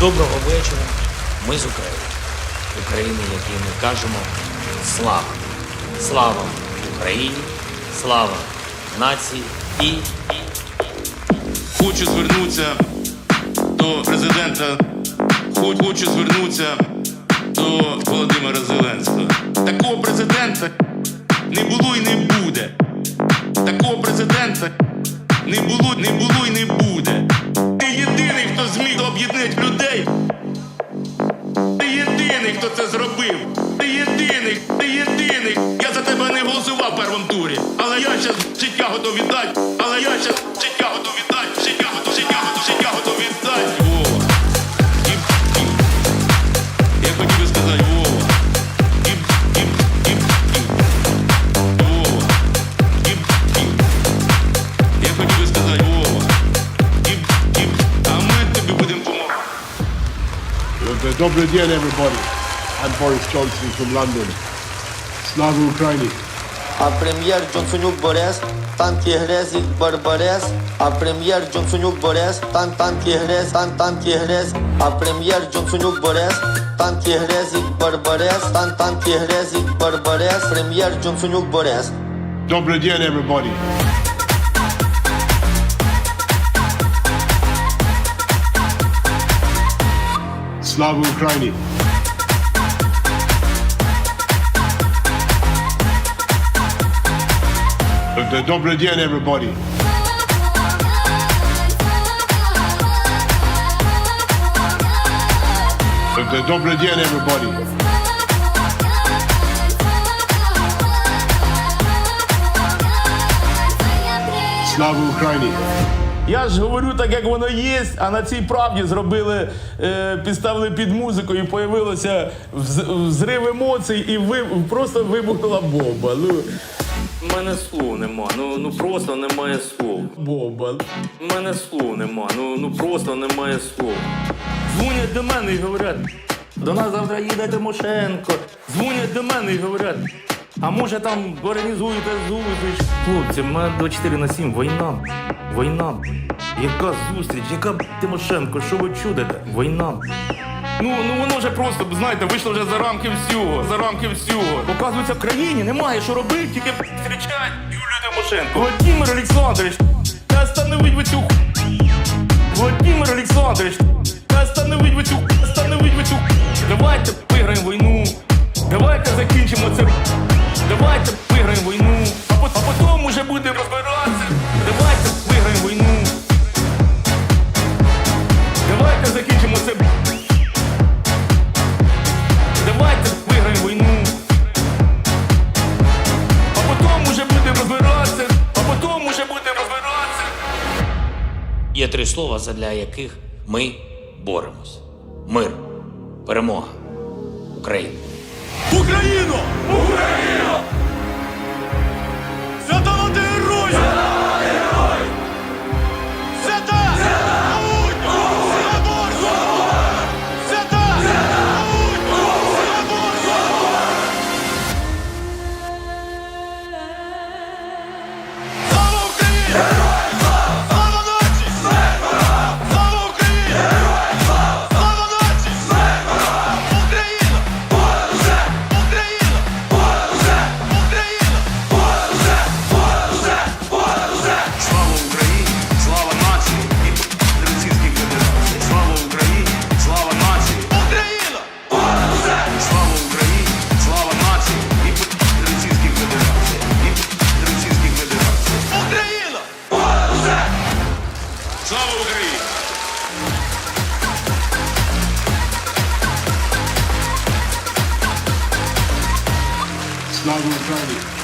Доброго вечора. Ми з України. України, якій ми кажемо слава. Слава Україні, слава нації і, і Хочу звернутися до президента. Хочу звернутися до Володимира Зеленського. Такого президента не було і не буде. Такого президента не було, не було і не буде. Ти єдиний, хто зміг об'єднати людей. Ти єдиний, хто це зробив. Ти єдиний, ти єдиний. Я за тебе не голосував в першому турі. Але я зараз життя готов віддати. Але я зараз життя готов віддати. uh, Dobry everybody. I'm Boris Johnson from London. Slava Ukraini. A premier Johnsoniuk Boris, tan tiehrez barbares. A premier Johnsoniuk Boris, tan tan tiehrez, tan tan tiehrez. A premier Johnsoniuk Boris, tan tiehrez barbares, tan tan tiehrez barbares. Premier Johnsoniuk Boris. Dobry Dien, everybody. Slava Ukraini. Добрый день, everybody. Добрый день, everybody. Slava Ukraini. Я ж говорю так, як воно є, а на цій правді зробили, е, підставили під музику і появилося вз- взрив емоцій, і ви, просто вибухнула бомба. Ну, У мене слов нема. Ну ну просто немає слов. бомба. У мене слов нема. Ну ну просто немає слов. Дзвонять до мене і говорять, до нас завтра їде Тимошенко. Дзвонять до мене і говорять. А може там організуєте зустріч? Хлопці, в мене 24 на 7, війна. Війна. Яка зустріч? Яка Тимошенко? Що ви чудите? Війна. Ну, ну воно вже просто, знаєте, вийшло вже за рамки всього, за рамки всього. Оказується, в країні немає що робити, тільки зустрічають Юлію Тимошенко. Володимир Олександрович, та остановить ви цю Володимир Олександрович, та остановить ви цю остановить ви цю Давайте виграємо війну. Давайте закінчимо це. Давайте виграємо війну. А, потім уже будемо розбиратися. Давайте виграємо війну. Давайте закінчимо це. Давайте виграємо війну. А потім уже будемо розбиратися. А потім уже будемо розбиратися. є три слова, задля яких ми боремось: мир, перемога, Україна. Україно! Україно! Slavo Charlie.